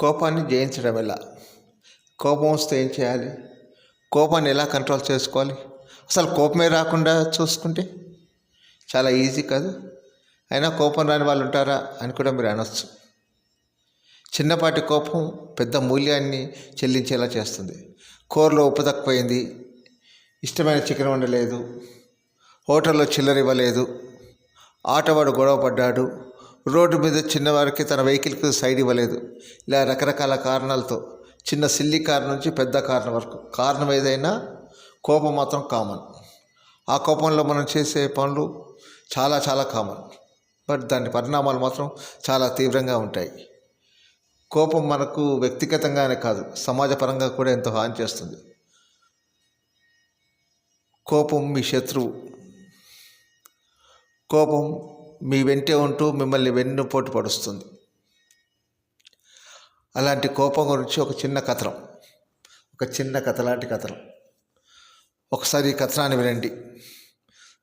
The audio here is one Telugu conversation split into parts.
కోపాన్ని జయించడం ఎలా? కోపం వస్తే ఏం చేయాలి? కోపాన్ని ఎలా కంట్రోల్ చేసుకోవాలి? అసలు కోపమే రాకుండా చూసుకుంటే చాలా ఈజీ కాదు. అయినా కోపం రాని వాళ్ళు ఉంటారా అని కూడా మీరు అనొచ్చు. చిన్నపాటి కోపం పెద్ద మూల్యాన్ని చెల్లించేలా చేస్తుంది. కూరలో ఉప్పు తక్కువైంది ఇష్టమైన చికెన్ వండలేదు హోటల్లో చిల్లర ఇవ్వలేదు ఆటవాడు గొడవ పడ్డాడు రోడ్డు మీద చిన్నవారికి తన వెహికల్కి సైడ్ ఇవ్వలేదు. ఇలా రకరకాల కారణాలతో చిన్న సిల్లి కారు నుంచి పెద్ద కారణం వరకు. కారణం ఏదైనా కోపం మాత్రం కామన్ ఆ కోపంలో మనం చేసే పనులు చాలా చాలా కామన్ బట్ దాని పరిణామాలు మాత్రం చాలా తీవ్రంగా ఉంటాయి. కోపం మనకు వ్యక్తిగతంగానే కాదు సమాజపరంగా కూడా ఎంతో హాని చేస్తుంది. కోపం మీ శత్రువు. కోపం మీ వెంటే ఉంటూ మిమ్మల్ని వెన్నుపోటు పడుస్తుంది. అలాంటి కోపం గురించి ఒక చిన్న కథనం. ఒక చిన్న కథ లాంటి కథనం. ఒకసారి ఈ కథనాన్ని వినండి.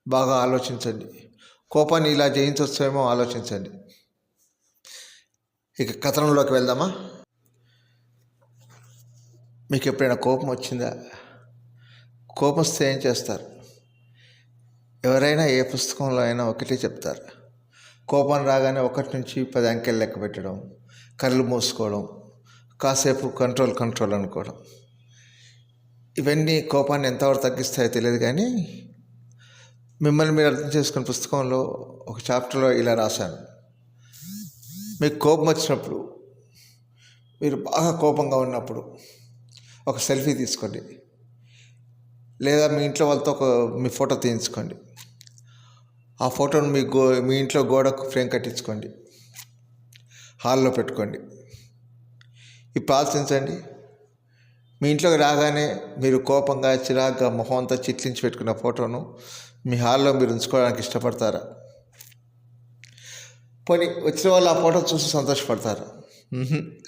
బాగా ఆలోచించండి. కోపాన్ని ఇలా జయించవచ్చేమో ఆలోచించండి. ఇక కథనంలోకి వెళ్దామా? మీకు ఎప్పుడైనా కోపం వచ్చిందా? కోపం వస్తే ఏం చేస్తారు? ఎవరైనా ఏ పుస్తకంలో అయినా ఒకటే చెప్తారు. కోపం రాగానే ఒకటి నుంచి పది అంకెలు లెక్క పెట్టడం కళ్ళు మూసుకోవడం కాసేపు కంట్రోల్ కంట్రోల్ అనుకోవడం. ఇవన్నీ కోపాన్ని ఎంతవరకు తగ్గిస్తాయో తెలియదు కానీ మిమ్మల్ని మీరు అర్థం చేసుకున్న పుస్తకంలో ఒక చాప్టర్లో ఇలా రాశాను. మీకు కోపం వచ్చినప్పుడు మీరు బాగా కోపంగా ఉన్నప్పుడు ఒక సెల్ఫీ తీసుకోండి. లేదా మీ ఇంట్లో వాళ్ళతో ఒక మీ ఫోటో తీయించుకోండి. ఆ ఫోటోను మీ గో మీ ఇంట్లో గోడకు ఫ్రేమ్ కట్టించుకోండి. హాల్లో పెట్టుకోండి. ఇప్పుడు ఆలోచించండి మీ ఇంట్లోకి రాగానే మీరు కోపంగా చిరాగ్గా మొహం అంతా చిట్లించి పెట్టుకున్న ఫోటోను మీ హాల్లో మీరు ఉంచుకోవడానికి ఇష్టపడతారా? పోనీ వచ్చిన వాళ్ళు ఆ ఫోటో చూసి సంతోషపడతారు?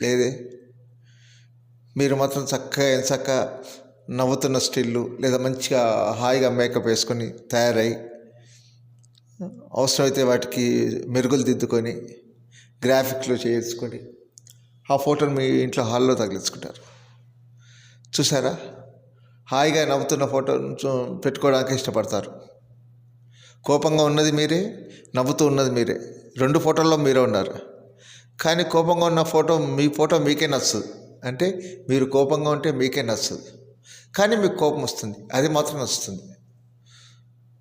లేదే. మీరు మాత్రం చక్కగా ఎంచక్క నవ్వుతున్న స్టిల్లు లేదా మంచిగా హాయిగా మేకప్ వేసుకొని తయారై అవసరమైతే వాటికి మెరుగులు దిద్దుకొని గ్రాఫిక్స్లో చేసుకొని ఆ ఫోటోని మీ ఇంట్లో హాల్లో తగిలించుకుంటారు. చూసారా? హాయిగా నవ్వుతున్న ఫోటో పెట్టుకోవడానికి ఇష్టపడతారు. కోపంగా ఉన్నది మీరే నవ్వుతూ ఉన్నది మీరే. రెండు ఫోటోల్లో మీరే ఉన్నారు. కానీ కోపంగా ఉన్న ఫోటో మీ ఫోటో మీకే నచ్చుతుంది అంటే మీరు కోపంగా ఉంటే మీకే నచ్చుతుంది కానీ మీకు కోపం వస్తుంది. అది మాత్రం నచ్చుతుంది.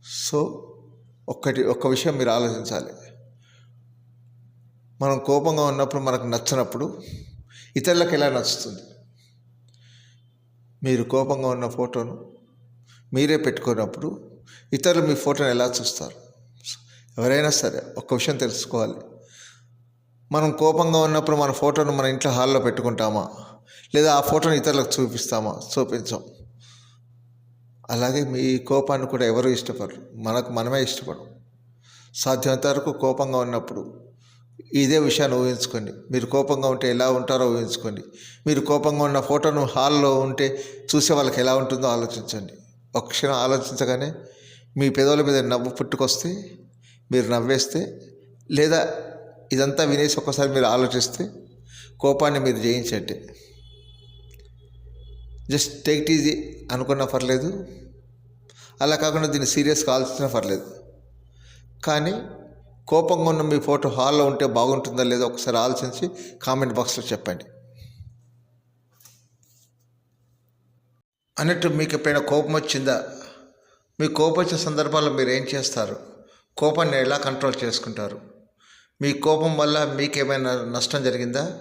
సో ఒక్కటి ఒక్క విషయం మీరు ఆలోచించాలి. మనం కోపంగా ఉన్నప్పుడు మనకు నచ్చినప్పుడు ఇతరులకు ఎలా నచ్చుతుంది? మీరు కోపంగా ఉన్న ఫోటోను మీరే పెట్టుకున్నప్పుడు ఇతరులు మీ ఫోటోని ఎలా చూస్తారు? ఎవరైనా సరే ఒక్క విషయం తెలుసుకోవాలి. మనం కోపంగా ఉన్నప్పుడు మన ఫోటోను మన ఇంట్లో హాల్లో పెట్టుకుంటామా? లేదా ఆ ఫోటోని ఇతరులకు చూపిస్తామా? చూపించాం. అలాగే మీ కోపాన్ని కూడా ఎవరు ఇష్టపడరు. మనకు మనమే ఇష్టపడం సాధ్యమైనంత వరకు కోపంగా ఉన్నప్పుడు ఇదే విషయాన్ని ఊహించుకోండి. మీరు కోపంగా ఉంటే ఎలా ఉంటారో ఊహించుకోండి. మీరు కోపంగా ఉన్న ఫోటోను హాల్లో ఉంటే చూసే వాళ్ళకి ఎలా ఉంటుందో ఆలోచించండి. ఒక క్షణం ఆలోచించగానే మీ పెదవుల మీద నవ్వు పుట్టుకొస్తే మీరు నవ్వేస్తే లేదా ఇదంతా వినేసి ఒక్కసారి మీరు ఆలోచిస్తే కోపాన్ని మీరు జయించండి. Just take easy. అనుకున్నా పర్లేదు. అలా కాకుండా దీన్ని సీరియస్ కాల్సినా పర్లేదు. కానీ కోపంగా ఉన్న మీ ఫోటో హాల్లో ఉంటే బాగుంటుందా లేదో ఒకసారి ఆలోచించి కామెంట్ బాక్స్లో చెప్పండి. అన్నట్టు మీకు ఎప్పుడైనా కోపం వచ్చిందా? మీ కోపం వచ్చిన సందర్భాల్లో మీరు ఏం చేస్తారు? కోపాన్ని ఎలా కంట్రోల్ చేసుకుంటారు? మీ కోపం వల్ల మీకేమైనా నష్టం జరిగిందా?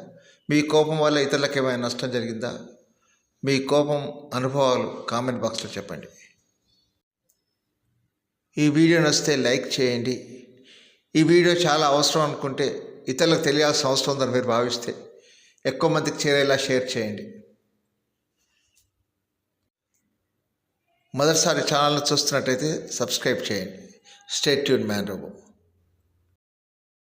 మీ కోపం వల్ల ఇతరులకు ఏమైనా నష్టం జరిగిందా? మీ కోపం అనుభవాలు కామెంట్ బాక్స్లో చెప్పండి. ఈ వీడియో నచ్చితే లైక్ చేయండి. ఈ వీడియో చాలా అవసరం అనుకుంటే ఇతరులకు తెలియాల్సిన అవసరం ఉందని మీరు భావిస్తే ఎక్కువ మందికి చేరేలా షేర్ చేయండి. మొదటిసారి ఛానల్ని చూస్తున్నట్టయితే సబ్స్క్రైబ్ చేయండి. Stay tuned man Robo.